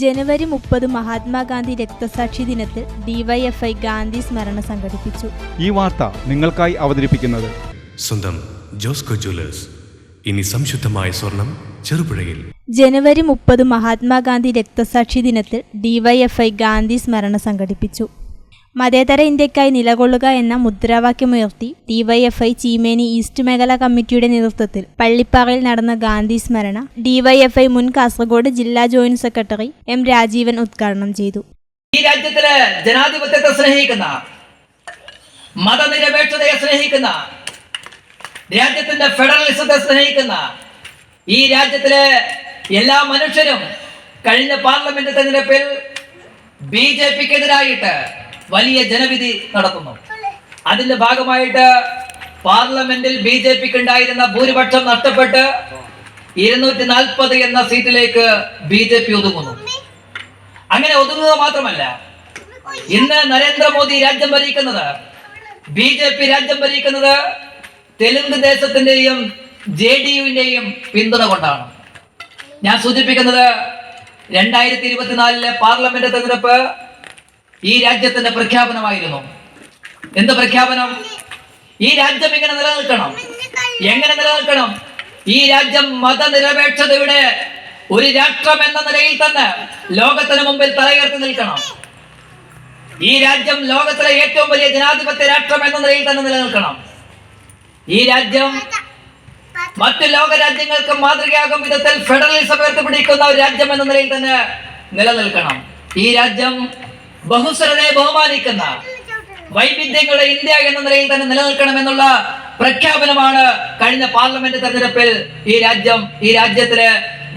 ജനുവരി മുപ്പത് മഹാത്മാഗാന്ധി രക്തസാക്ഷി ദിനത്തിൽ ഡിവൈഎഫ്ഐ ഗാന്ധി സ്മരണ സംഘടിപ്പിച്ചു. ഈ വാർത്ത നിങ്ങൾക്കായി അവതരിപ്പിക്കുന്നത് സ്വന്തം ജോസ്കോ ജ്വല്ലേഴ്സ്. ഇനി സംശുദ്ധമായ സ്വർണം ചെറുപുഴയിൽ. ജനുവരി മുപ്പത് മഹാത്മാഗാന്ധി രക്തസാക്ഷി ദിനത്തിൽ ഡിവൈഎഫ്ഐ ഗാന്ധി സ്മരണ സംഘടിപ്പിച്ചു. മതേതര ഇന്ത്യക്കായി നിലകൊള്ളുക എന്ന മുദ്രാവാക്യമുയർത്തി ഡിവൈഎഫ്ഐ ചീമേനി ഈസ്റ്റ് മേഖലാ കമ്മിറ്റിയുടെ നേതൃത്വത്തിൽ പള്ളിപ്പാറയിൽ നടന്ന ഗാന്ധി സ്മരണ ഡിവൈഎഫ്ഐ മുൻ കാസർഗോഡ് ജില്ലാ ജോയിന്റ് സെക്രട്ടറി എം രാജീവൻ ഉദ്ഘാടനം ചെയ്തു. ഈ രാജ്യത്തിൽ ജനാധിപത്യത്തെ സ്നേഹിക്കുന്ന മതനിരപേക്ഷതയെ സ്നേഹിക്കുന്ന രാജ്യത്തിന്റെ ഫെഡറലിസത്തെ സ്നേഹിക്കുന്ന ഈ രാജ്യത്തിലെ എല്ലാ മനുഷ്യരും കഴിഞ്ഞ പാർലമെന്റ് തെരഞ്ഞെടുപ്പിൽ ബി ജെ പിക്കെതിരായിട്ട് വലിയ ജനവിധി നടത്തുന്നു. അതിന്റെ ഭാഗമായിട്ട് പാർലമെന്റിൽ ബി ജെ പിക്ക് ഉണ്ടായിരുന്ന ഭൂരിപക്ഷം നഷ്ടപ്പെട്ട് ഇരുന്നൂറ്റി നാൽപ്പത് എന്ന സീറ്റിലേക്ക് ബി ജെ പി ഒതുങ്ങുന്നു. അങ്ങനെ ഒതുങ്ങുക മാത്രമല്ല ഇന്ന് നരേന്ദ്രമോദി രാജ്യം ഭരിക്കുന്നത് ബി ജെ പി രാജ്യം ഭരിക്കുന്നത് തെലുങ്ക് ദേശത്തിന്റെയും ജെ ഡി യുവിന്റെയും പിന്തുണ കൊണ്ടാണ്. ഞാൻ സൂചിപ്പിക്കുന്നത് രണ്ടായിരത്തി ഇരുപത്തിനാലിലെ പാർലമെന്റ് തെരഞ്ഞെടുപ്പ് ഈ രാജ്യത്തിന്റെ പ്രഖ്യാപനമായിരുന്നു. എന്ത് പ്രഖ്യാപനം? ഈ രാജ്യം ഇങ്ങനെ നിലനിൽക്കണം? എങ്ങനെ നിലനിൽക്കണം? ഈ രാജ്യം മതനിരപേക്ഷതയുടെ ഒരു രാഷ്ട്രം എന്ന നിലയിൽ തന്നെ ലോകത്തിന് മുമ്പിൽ തലയുയർത്തി നിൽക്കണം. ഈ രാജ്യം ലോകത്തിലെ ഏറ്റവും വലിയ ജനാധിപത്യ രാഷ്ട്രം എന്ന നിലയിൽ തന്നെ നിലനിൽക്കണം. ഈ രാജ്യം മറ്റു ലോക രാജ്യങ്ങൾക്ക് മാതൃകയാകും വിധത്തിൽ ഫെഡറലിസം ഉയർത്തിപ്പിടിക്കുന്ന ഒരു രാജ്യം എന്ന നിലയിൽ തന്നെ നിലനിൽക്കണം. ഈ രാജ്യം ബഹുസ്വരനെ ബഹുമാനിക്കുന്ന വൈവിധ്യങ്ങളുടെ ഇന്ത്യ എന്ന നിലയിൽ തന്നെ നിലനിൽക്കണമെന്നുള്ള പ്രഖ്യാപനമാണ് കഴിഞ്ഞ പാർലമെന്റ് തെരഞ്ഞെടുപ്പിൽ ഈ രാജ്യം ഈ രാജ്യത്തിലെ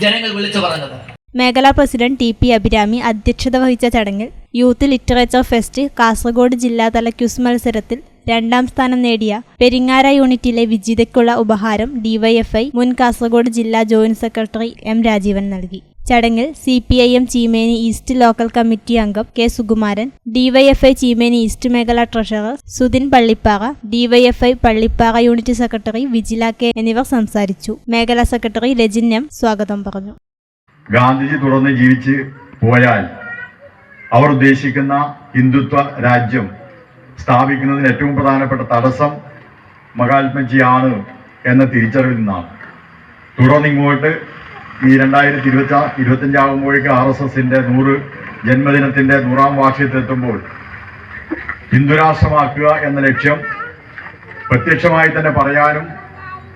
ജനങ്ങൾ വിളിച്ചു പറഞ്ഞത്. മേഖലാ പ്രസിഡന്റ് ടി പി അഭിരാമി അധ്യക്ഷത വഹിച്ച ചടങ്ങിൽ യൂത്ത് ലിറ്ററേച്ചർ ഫെസ്റ്റ് കാസർഗോഡ് ജില്ലാതല ക്യുസ് മത്സരത്തിൽ രണ്ടാം സ്ഥാനം നേടിയ പെരിങ്ങാര യൂണിറ്റിലെ വിജിതയ്ക്കുള്ള ഉപഹാരം ഡിവൈഎഫ്ഐ മുൻ കാസർഗോഡ് ജില്ലാ ജോയിന്റ് സെക്രട്ടറി എം രാജീവൻ നൽകി. ചടങ്ങിൽ C P I M Cheemeni east local committee അംഗം K Sukumaran DYFI Cheemeni east മേഖല treasurer Sudhin Pallippara DYFI Pallippara unit secretary Vijila K എന്നിവർ സംസാരിച്ചു. മേഖലാ സെക്രട്ടറി രജിൻ എം സ്വാഗതം പറഞ്ഞു. ഗാന്ധിജി തുടർന്ന് ജീവിച്ച് പോയാൽ അവർ ഉദ്ദേശിക്കുന്ന ഹിന്ദുത്വ രാജ്യം സ്ഥാപിക്കുന്നതിന് ഏറ്റവും പ്രധാനപ്പെട്ട തടസ്സം മഹാത്മജിയാണ് എന്ന തിരിച്ചറിവിൽ നിന്നാണ്. തുടർന്ന് ഇങ്ങോട്ട് ഈ രണ്ടായിരത്തി ഇരുപത്തി ഇരുപത്തഞ്ചാകുമ്പോഴേക്ക് ആർ എസ് എസിന്റെ നൂറ് ജന്മദിനത്തിന്റെ നൂറാം വാർഷികത്തിലെത്തുമ്പോൾ ഹിന്ദുരാഷ്ട്രമാക്കുക എന്ന ലക്ഷ്യം പ്രത്യക്ഷമായി തന്നെ പറയാനും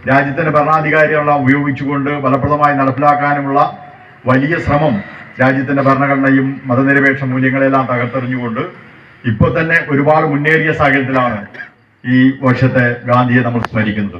രാജ്യത്തിന്റെ ഭരണാധികാരികളെല്ലാം ഉപയോഗിച്ചുകൊണ്ട് ഫലപ്രദമായി നടപ്പിലാക്കാനുമുള്ള വലിയ ശ്രമം രാജ്യത്തിന്റെ ഭരണഘടനയും മതനിരപേക്ഷ മൂല്യങ്ങളെല്ലാം തകർത്തെറിഞ്ഞുകൊണ്ട് ഇപ്പോൾ തന്നെ ഒരുപാട് മുന്നേറിയ സാഹചര്യത്തിലാണ് ഈ വർഷത്തെ ഗാന്ധിയെ നമ്മൾ സ്മരിക്കുന്നത്.